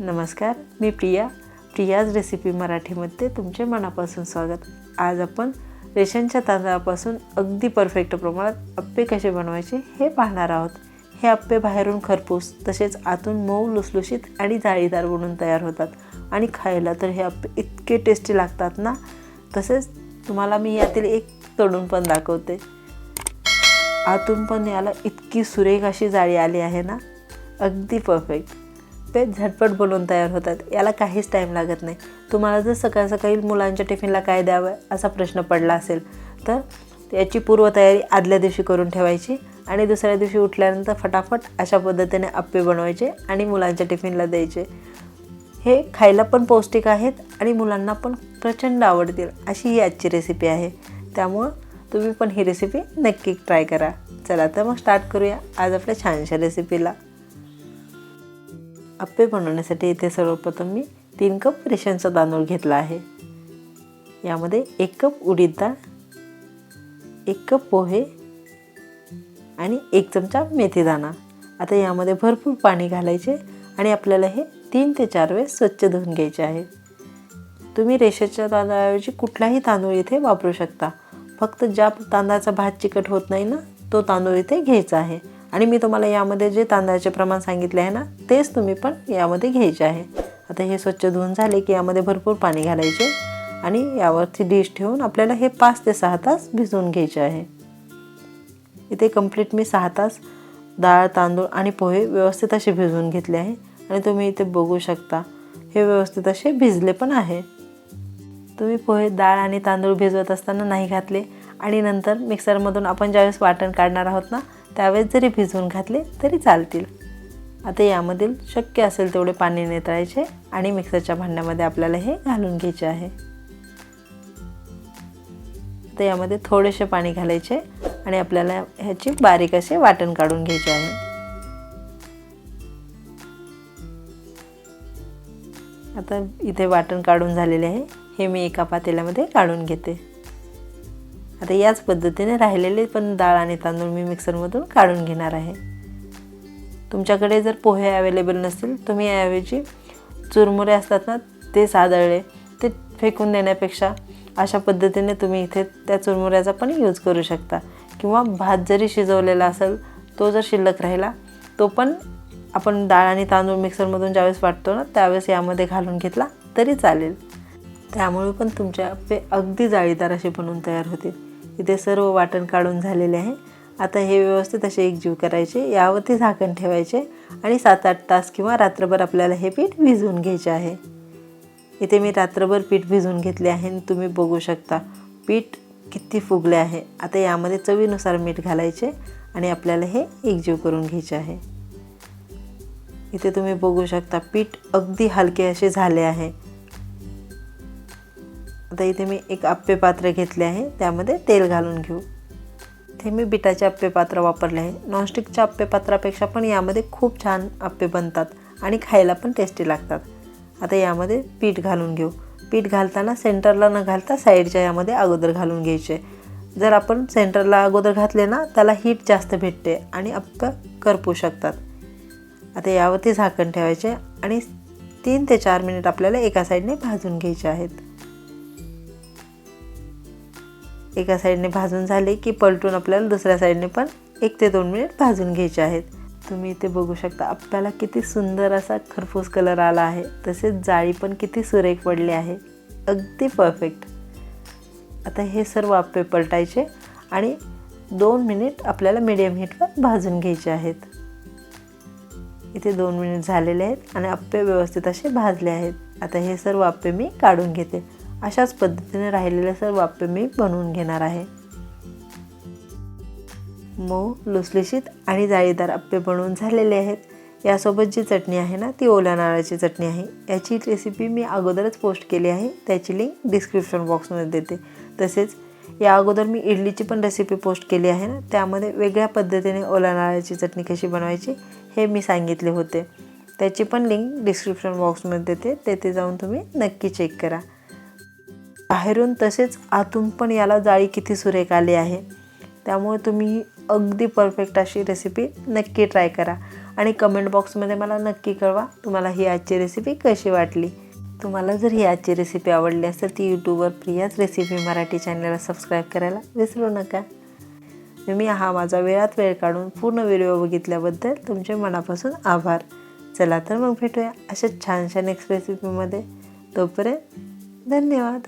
नमस्कार मी प्रिया. प्रियाज रेसिपी मराठीमध्ये तुमचे मनापासून स्वागत. आज आपण रेशनच्या तांदळापासून अगदी परफेक्ट प्रमाणात अप्पे कसे बनवायचे हे पाहणार आहोत. हे अप्पे बाहेरून खरपूस तसेच आतून मऊ लुसलुशीत आणि जाळीदार बनून तयार होतात. आणि खायला तर हे अप्पे इतके टेस्टी लागतात ना? तसेच तुम्हाला मी यातील एक तोडून पण दाखवते. आतून पण याला इतकी सुरेख अशी जाळी आली आहे ना? अगदी परफेक्ट ते झटपट बनवून तयार होतात. याला काहीच टाईम लागत नाही. तुम्हाला जर सकाळ सकाळी मुलांच्या टिफिनला काय द्यावं असा प्रश्न पडला असेल तर याची पूर्वतयारी आदल्या दिवशी करून ठेवायची आणि दुसऱ्या दिवशी उठल्यानंतर फटाफट अशा पद्धतीने अप्पे बनवायचे आणि मुलांच्या टिफिनला द्यायचे. हे खायला पण पौष्टिक आहेत आणि मुलांना पण प्रचंड आवडतील अशी ही आजची रेसिपी आहे. त्यामुळं तुम्ही पण ही रेसिपी नक्की ट्राय करा. चला तर मग स्टार्ट करूया आज आपल्या छानशा रेसिपीला अप्पे बनवण्यासाठी इथे सर्वप्रथम मी तीन कप रेशनचा तांदूळ घेतला आहे. यामध्ये एक कप उडीद डाळ एक कप पोहे आणि एक चमचा मेथीदाणा आता यामध्ये भरपूर पाणी घालायचे आणि आपल्याला हे तीन ते चार वेळेस स्वच्छ धुवून घ्यायचे आहे. तुम्ही रेषेच्या तांदळाऐवजी कुठलाही तांदूळ इथे वापरू शकता. फक्त ज्या तांदळाचा भात चिकट होत नाही ना तो तांदूळ इथे घ्यायचा आहे. आणि मी तुम्हाला यामध्ये जे तांदळाचे प्रमाण सांगितले आहे ना तेच तुम्ही पण यामध्ये घ्यायचे आहे. आता हे स्वच्छ धुवून झाले की यामध्ये भरपूर पाणी घालायचे आणि यावरती डिश ठेवून आपल्याला हे पाच ते सहा तास भिजवून घ्यायचे आहे. इथे कंप्लीट मी सहा तास डाळ तांदूळ आणि पोहे व्यवस्थित असे भिजवून घेतले आहे आणि तुम्ही इथे बघू शकता हे व्यवस्थित असे भिजले पण आहे. तुम्ही पोहे डाळ आणि तांदूळ भिजवत असताना नाही घातले आणि नंतर मिक्सरमधून आपण ज्यावेळेस वाटण काढणार आहोत ना त्यावेळेस जरी भिजवून घातले तरी चालतील. आता यामधील शक्य असेल तेवढे पाणी नेतळायचे आणि मिक्सरच्या भांड्यामध्ये आपल्याला हे घालून घ्यायचे आहे. तर यामध्ये थोडेसे पाणी घालायचे आणि आपल्याला ह्याची बारीक असे वाटण काढून घ्यायचे आहे. आता इथे वाटण काढून झालेले आहे. हे मी एका पातेल्यामध्ये काढून घेते. आता याच पद्धतीने राहिलेले पण डाळ आणि तांदूळ मी मिक्सरमधून काढून घेणार आहे. तुमच्याकडे जर पोहे अवेलेबल नसतील तुम्ही याऐवजी चुरमुरे असतात ना ते सादळले ते फेकून देण्यापेक्षा अशा पद्धतीने तुम्ही इथे त्या चुरमुऱ्याचा पण यूज करू शकता. किंवा भात जरी शिजवलेला असेल तो जर शिल्लक राहिला तो पण आपण डाळ आणि तांदूळ मिक्सरमधून ज्यावेळेस वाटतो ना त्यावेळेस यामध्ये घालून घेतला तरी चालेल. त्यामुळे पण तुमच्या पे अगदी जाळीदार असे बनवून तयार होतील. इथे सर्व वाटण काढून झालेले आहे. आता हे व्यवस्थित असे एकजीव करायचे यावरती झाकण ठेवायचे आणि सात आठ तास किंवा रात्रभर आपल्याला हे पीठ भिजवून घ्यायचे आहे. इथे मी रात्रभर पीठ भिजवून घेतले आहे आणि तुम्ही बघू शकता पीठ किती फुगले आहे. आता यामध्ये चवीनुसार मीठ घालायचे आणि आपल्याला हे एकजीव करून घ्यायचे आहे. इथे तुम्ही बघू शकता पीठ अगदी हलके असे झाले आहे. आता इथे मी एक आप्पे पात्र घेतले आहे. त्यामध्ये तेल घालून घेऊ. इथे मी बिटाचे आप्पे पात्र वापरले आहे. नॉनस्टिकच्या आप्पे पात्रापेक्षा पण यामध्ये खूप छान आप्पे बनतात आणि खायला पण टेस्टी लागतात. आता यामध्ये पीठ घालून घेऊ. पीठ घालताना सेंटरला न घालता साईडच्या यामध्ये अगोदर घालून घ्यायचे. जर आपण सेंटरला अगोदर घातले ना त्याला हीट जास्त भेटते आणि अप्प करपू शकतात. आता यावरती झाकण ठेवायचे आणि तीन ते चार मिनिट आपल्याला एका साईडने भाजून घ्यायचे आहेत. एका साईडने भाजून झाले की पलटून आपल्याला दुसऱ्या साईडने पण एक ते दोन मिनिट भाजून घ्यायचे आहेत. तुम्ही इथे बघू शकता आपल्याला किती सुंदर असा खरपूस कलर आला आहे. तसेच जाळी पण किती सुरेख पडली आहे. अगदी परफेक्ट आता हे सर्व आपे पलटायचे आणि दोन मिनिट आपल्याला मीडियम हीटवर भाजून घ्यायचे आहेत. इथे दोन मिनिट झालेले आहेत आणि आप्पे व्यवस्थित असे भाजले आहेत. आता हे सर्व आप्पे मी काढून घेते. अशाच पद्धतीने राहिलेले सर्व आप्पे मी बनवून घेणार आहे. मऊ लुसलुशीत आणि जाळीदार आप्पे बनवून झालेले आहेत. यासोबत जी चटणी आहे ना ती ओल्या नारळाची चटणी आहे. याची रेसिपी मी अगोदरच पोस्ट केली आहे. त्याची लिंक डिस्क्रिप्शन बॉक्समध्ये देते. तसेच या अगोदर मी इडलीची पण रेसिपी पोस्ट केली आहे ना त्यामध्ये वेगळ्या पद्धतीने ओल्या नारळाची चटणी कशी बनवायची हे मी सांगितले होते. त्याची पण लिंक डिस्क्रिप्शन बॉक्समध्ये देते. तेथे जाऊन तुम्ही नक्की चेक करा. बाहेरून तसेच आतून पण याला जाळी किती सुरेख आली आहे. त्यामुळे तुम्ही अगदी परफेक्ट अशी रेसिपी नक्की ट्राय करा. आणि कमेंट बॉक्समध्ये मला नक्की कळवा तुम्हाला ही आजची रेसिपी कशी वाटली. तुम्हाला जर ही आजची रेसिपी आवडली असेल ती यूट्यूबवर प्रियाच रेसिपी मराठी चॅनलला सबस्क्राईब करायला विसरू नका. मी हा माझा वेळात वेळ काढून पूर्ण व्हिडिओ बघितल्याबद्दल तुमचे मनापासून आभार. चला तर मग भेटूया अशा छानशा नेक्स्ट रेसिपीमध्ये तोपर्यंत धन्यवाद.